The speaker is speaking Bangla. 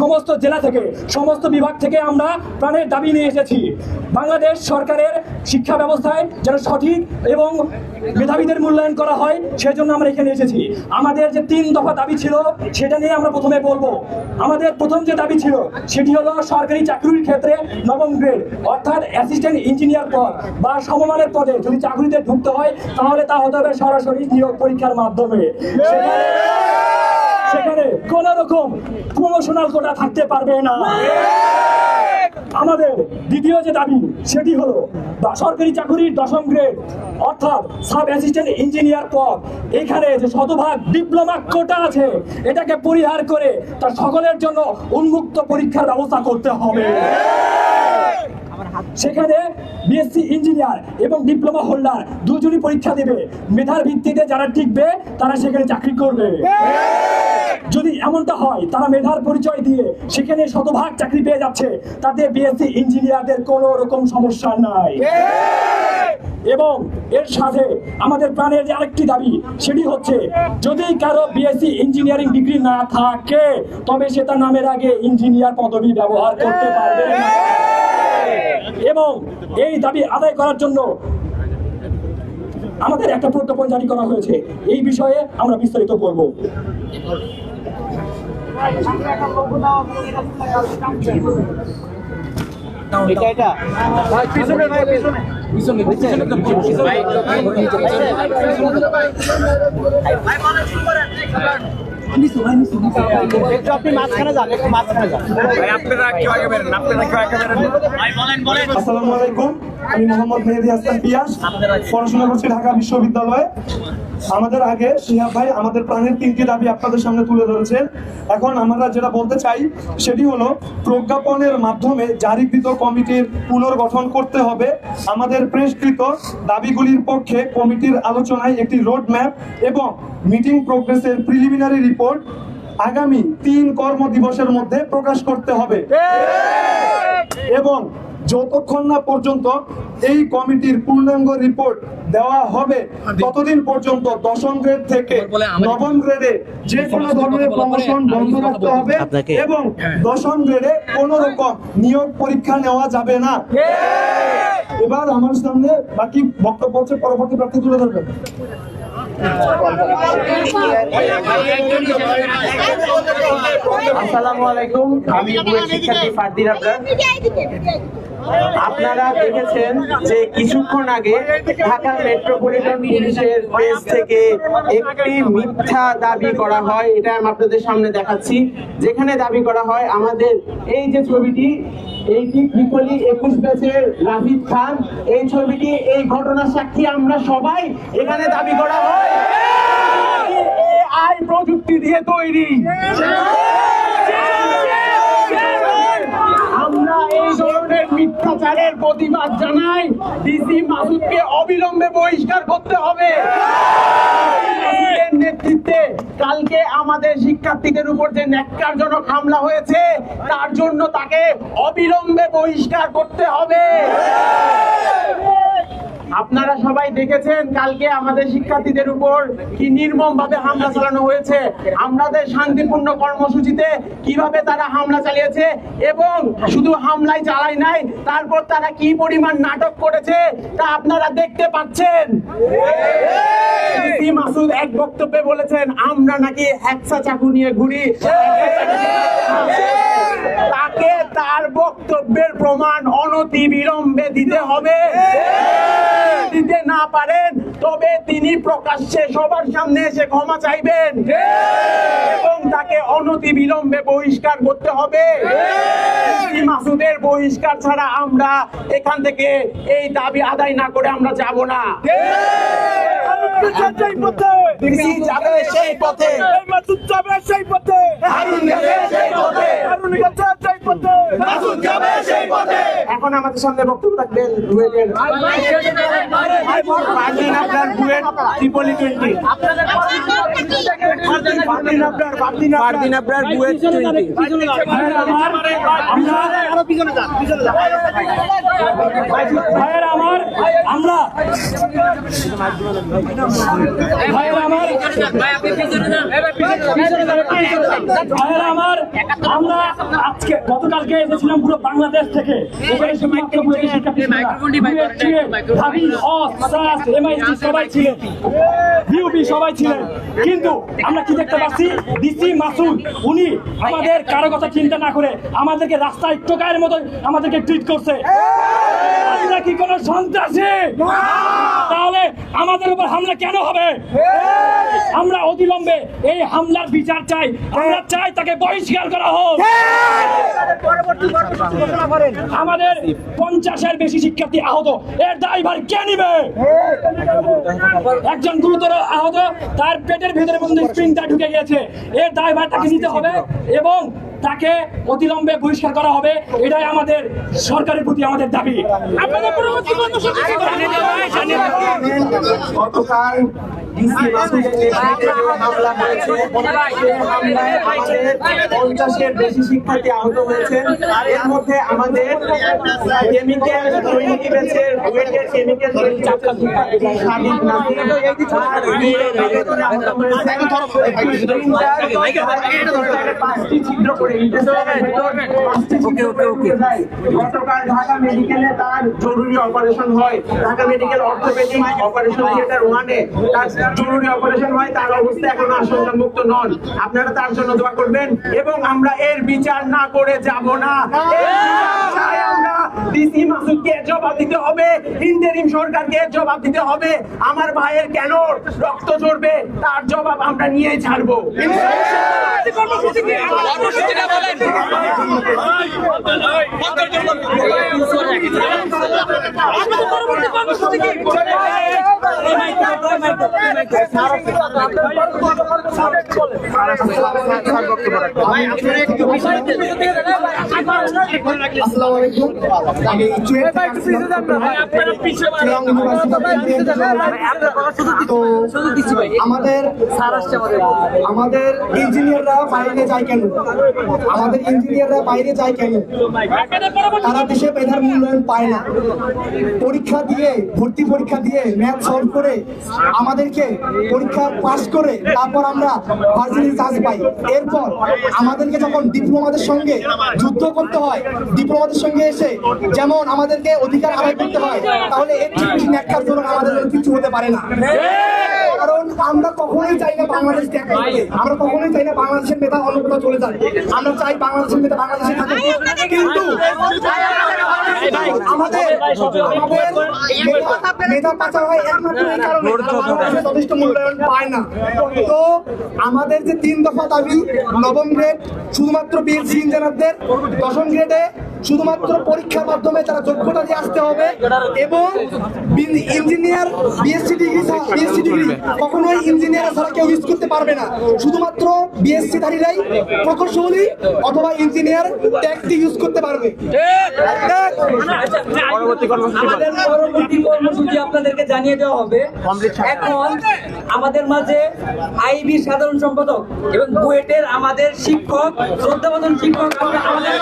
সমস্ত জেলা থেকে, সমস্ত বিভাগ থেকে আমরা প্রাণের দাবি নিয়ে এসেছি। বাংলাদেশ সরকারের শিক্ষা ব্যবস্থায় যেন সঠিক এবং মেধাবীদের মূল্যায়ন করা হয়, সেজন্য আমরা এখানে এসেছি। আমাদের যে তিন দফা দাবি ছিল, সেটা নিয়ে আমরা প্রথমে বলব। আমাদের প্রথম যে দাবি ছিল, সেটি হলো সরকারি চাকরির ক্ষেত্রে নবম গ্রেড, অর্থাৎ অ্যাসিস্ট্যান্ট ইঞ্জিনিয়ার পদ বা সমমানের পদে যদি চাকরিতে ঢুকতে হয়, তাহলে তা হতে হবে সরাসরি নিয়োগ পরীক্ষার মাধ্যমে। সেখানে কোন রকম প্রমোশনাল কোটা থাকতে পারবে না। আমাদের দ্বিতীয় যে দাবি, সেটি হলো সরকারি চাকরির দশম গ্রেড অর্থাৎ সাব অ্যাসিস্ট্যান্ট ইঞ্জিনিয়ার পদ। এখানে যে শতভাগ ডিপ্লোমা কোটা আছে, এটাকে পরিহার করে তার সকলের জন্য উন্মুক্ত পরীক্ষার ব্যবস্থা করতে হবে। সেখানে বিএসসি ইঞ্জিনিয়ার এবং ডিপ্লোমা হোল্ডার দুজনই পরীক্ষা দেবে। মেধার ভিত্তিতে যারা টিকবে, তারা সেখানে চাকরি করবে। যদি এমনটা হয়, তারা মেধার পরিচয় দিয়ে সেখানে শতভাগ চাকরি পেয়ে যাচ্ছে, তাতে বিএসসি ইঞ্জিনিয়ারদের কোনো রকম সমস্যা নাই। এবং এর সাথে আমাদের প্রাণের যে আরেকটি দাবি, সেটি হচ্ছে, যদি কারও বিএসসি ইঞ্জিনিয়ারিং ডিগ্রি না থাকে, তবে সে তার নামের আগে ইঞ্জিনিয়ার পদবি ব্যবহার করতে পারবে না। এবং এই দাবি আদায় করার জন্য আমাদের একটা প্রজ্ঞাপন জারি করা হয়েছে এই বিষয়ে আমরা বিস্তারিত করব এটা এটা একটু আপনি মাঝখানে যান একটু মাঝখানে যান। আসসালামু আলাইকুম আমি মোহাম্মদ মেহেদি হাসান পিয়াস পড়াশোনা করছি ঢাকা বিশ্ববিদ্যালয়ে। আমাদের আগে শিহাব ভাই আমাদের প্রাণের তিনটি দাবি আপনাদের সামনে তুলে ধরেছেন। এখন আমরা যেটা বলতে চাই সেটি হলো প্রজ্ঞাপনের মাধ্যমে জারিকৃত কমিটির পুনর্গঠন করতে হবে। আমাদের প্রেসকৃত দাবিগুলির পক্ষে কমিটির আলোচনায় একটি রোড ম্যাপ এবং মিটিং প্রোগ্রেসের প্রিলিমিনারি রিপোর্ট আগামী তিন কর্ম দিবসের মধ্যে প্রকাশ করতে হবে। এবং যতক্ষণ না পর্যন্ত এই কমিটির পূর্ণাঙ্গ রিপোর্ট দেওয়া হবে ততদিন পর্যন্ত দশম গ্রেড থেকে নবম গ্রেডে যে কোনো ধরনের প্রমোশন বন্ধ রাখতে হবে এবং দশম গ্রেডে কোনো রকম নিয়োগ পরীক্ষা নেওয়া যাবে না। এবার আমার সামনে বাকি বক্তব্য হচ্ছে পরবর্তী প্রার্থী তুলে ধরবেন। আসসালামু আলাইকুম। আমি শিক্ষার্থী ফারদিন আবরার আপনারা দেখেছেন যে কিছুক্ষণ আগে ঢাকা মেট্রোপলিটন পুলিশের প্রেস থেকে একটি মিথ্যা দাবি করা হয়, এটা আমি আপনাদের সামনে দেখাচ্ছি। যেখানে দাবি করা হয়, আমাদের এই যে ছবিটি, এইটি একুশ এই ছবিটি, এই ঘটনার সাক্ষী আমরা সবাই, এখানে দাবি করা হয়। আই প্রযুক্তি দিয়ে তৈরি আমরা এই ধরনের মিথ্যাচারের প্রতিবাদ জানাই ডিসি মাসুদকে অবিলম্বে বহিষ্কার করতে হবে। নেতৃত্বে কালকে আমাদের শিক্ষার্থীদের উপর যে ন্যাক্কারজনক হামলা হয়েছে, তার জন্য তাকে অবিলম্বে বহিষ্কার করতে হবে। আপনারা সবাই দেখেছেন কালকে আমাদের শিক্ষার্থীদের উপর কি নির্মম ভাবে হামলা চালানো হয়েছে। আমাদের শান্তিপূর্ণ কর্মসূচিতে কীভাবে তারা হামলা চালিয়েছে এবং শুধু হামলাই চালাই নাই, তারপর তারা কি পরিমাণ নাটক করেছে তা আপনারা দেখতে পাচ্ছেন। মাসুদ এক বক্তব্যে বলেছেন, আমরা নাকি হ্যাকসা চাকু নিয়ে ঘুরি। তাকে তার বক্তব্যের প্রমাণ অনতি বিলম্বে দিতে হবে। পারেন তবে তিনি প্রকাশ্যে সবার সামনে এসে ক্ষমা চাইবেন। এবং তাকে অনতি বিলম্বে বহিষ্কার করতে হবে। মাসুদের বহিষ্কার ছাড়া আমরা এখান থেকে এই দাবি আদায় না করে আমরা যাব না। ডিসি যাবে সেই পথে। যাবে সেই পথে। এখন আমাদের সামনে বক্তব্য রাখবেন রুয়েটের আপনার বুয়েট ত্রিপলি টোয়েন্টি আপনার পারদিন আপনার। বুয়েট টোয়েন্টি ভাইয়ের আমার আমরা ভাইয়ের আমার ভাইয়ের আমার আমরা আজকে গতকালকে এসেছিলাম পুরো বাংলাদেশ থেকে। সবাই ছিলেন। বিউপি সবাই ছিলেন। কিন্তু আমরা কি দেখতে পাচ্ছি? ডিসি মাসুদ, উনি আমাদের কারও কথা চিন্তা না করে আমাদেরকে রাস্তায় টোকায়ের মতো আমাদেরকে ট্রিট করছে। কোনো সন্ত্রাসী? তাহলে আমাদের উপর হামলা কেন হবে? আমরা অবিলম্বে এই হামলার বিচার চাই। আমরা চাই তাকে বহিষ্কার করা হোক। আমাদের পঞ্চাশের বেশি শিক্ষার্থী আহত। এর দায়ভার কে নিবে? একজন গুরুতর আহত তার পেটের ভিতরে পর্যন্ত স্প্রিংটা ঢুকে গিয়েছে। এর দায়ভার তাকে নিতে হবে এবং তাকে অতিলম্বে বহিষ্কার করা হবে এটাই আমাদের সরকারের প্রতি আমাদের দাবি? গতকাল হয়েছে পঞ্চাশের বেশি শিক্ষার্থী আহত হয়েছেন এর মধ্যে আমাদের কেমিক্যাল হয়েছে যায়। গতকাল ঢাকা মেডিকেলে তার জরুরি অপারেশন হয় Dhaka medical orthopaedic operation theatre ওয়ানে জরুরি অপারেশন হয়, তার অবস্থা এখনও আশঙ্কা মুক্ত নন আপনারা তার জন্য দোয়া করবেন এবং আমরা এর বিচার না করে যাব না। ডিসি মাসুদকে জবাব দিতে হবে ইন্টারিম সরকারকে জবাব দিতে হবে। আমার ভাইয়ের কেন রক্ত ঝরবে, তার জবাব আমরা নিয়েই ছাড়বো। আসসালামু আলাইকুম আমি চুয়েট একটু আসছিলাম আমাদের ইঞ্জিনিয়াররা বাইরে যায় কেন? আমাদের ইঞ্জিনিয়াররা বাইরে যায় কেন তারা দেশে মেধার মূল্যায়ন পায় না। পরীক্ষা দিয়ে ভর্তি পরীক্ষা দিয়ে ম্যাথ সলভ করে আমাদেরকে পরীক্ষা পাস করে তারপর আমরা পাই। এরপর আমাদেরকে যখন ডিপ্লোমাদের সঙ্গে যুদ্ধ করতে হয়, ডিপ্লোমাদের সঙ্গে এসে যেমন আমাদেরকে অধিকার আদায় করতে হয়, তাহলে এর ঠিক বেশি ধরুন আমাদের কিছু হতে পারে না। কারণ আমরা কখনোই চাই না বাংলাদেশ করতে। আমরা কখনোই চাই না বাংলাদেশের নেতা অন্য কোথাও চলে যায় আমরা চাই বাংলাদেশের নেতা বাংলাদেশে থাকে কিন্তু আমাদের আমাদের নেতা- নেতা পাচার হয় একমাত্র এই কারণে যথেষ্ট মূল্যায়ন পায় না। তো আমাদের যে তিন দফা দাবি নবম গ্রেড শুধুমাত্র বিএসসি ইঞ্জিনিয়ারদের দশম গ্রেডে শুধুমাত্র পরীক্ষার মাধ্যমে তারা যোগ্যতা দিয়ে আসতে হবে এবং engineer BSc degree BSc degree কখনোই ইঞ্জিনিয়ার ছাড়া কেউ ইউজ করতে পারবে না। শুধুমাত্র বিএসসি ধারীরাই প্রকৌশলী অথবা ইঞ্জিনিয়ার ট্যাক্সি ইউজ করতে পারবে। আমাদের পরবর্তী কর্মসূচি আপনাদেরকে জানিয়ে দেওয়া হবে। এখন আমাদের মাঝে আইবি সাধারণ সম্পাদক এবং বুয়েটের আমাদের শিক্ষক শ্রদ্ধাবাদন শিক্ষক আমাদের